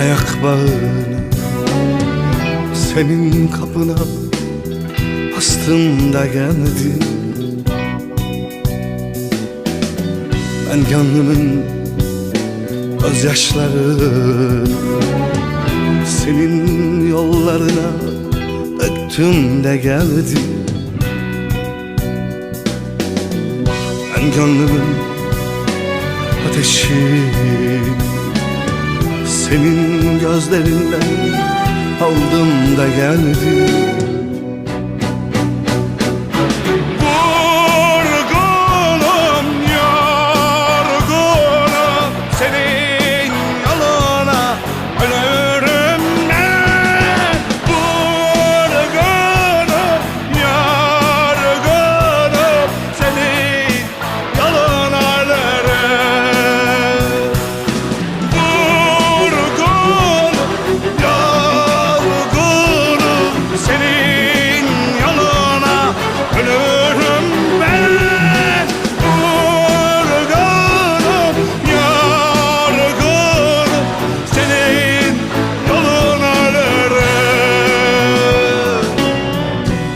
ayak bağını Senin kapına bastım da geldin Ben gönlümün gözyaşlarını Senin yollarına döktüm de geldim Ben gönlümün ateşi Senin gözlerinden aldım da geldim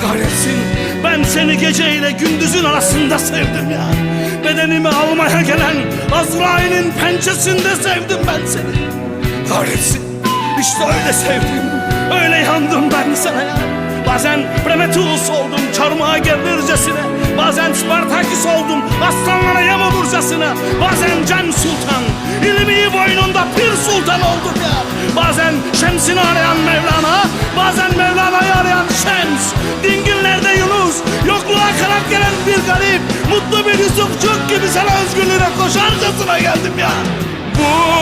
Kahretsin. Ben seni geceyle gündüzün arasında sevdim ya. Bedenimi almaya gelen Azrail'in pençesinde sevdim ben seni. Kahretsin. İşte öyle sevdim Öyle yandım ben sana ya. Bazen Prometheus oldum çarmıha gerilircesine. Bazen Spartaküs oldum aslanlara yem olurcasına Bazen Can Sultan ilmiyi boynunda Pir Sultan oldum ya Bazen Şems'ini arayan Mevlana Bazen Mevlana'yı arayan Şems. Dingillerde Yunus Yokluğa kanat gelen bir garip Mutlu bir Yusufçuk gibi sana özgürlüğüne koşarcasına geldim ya. Vurgun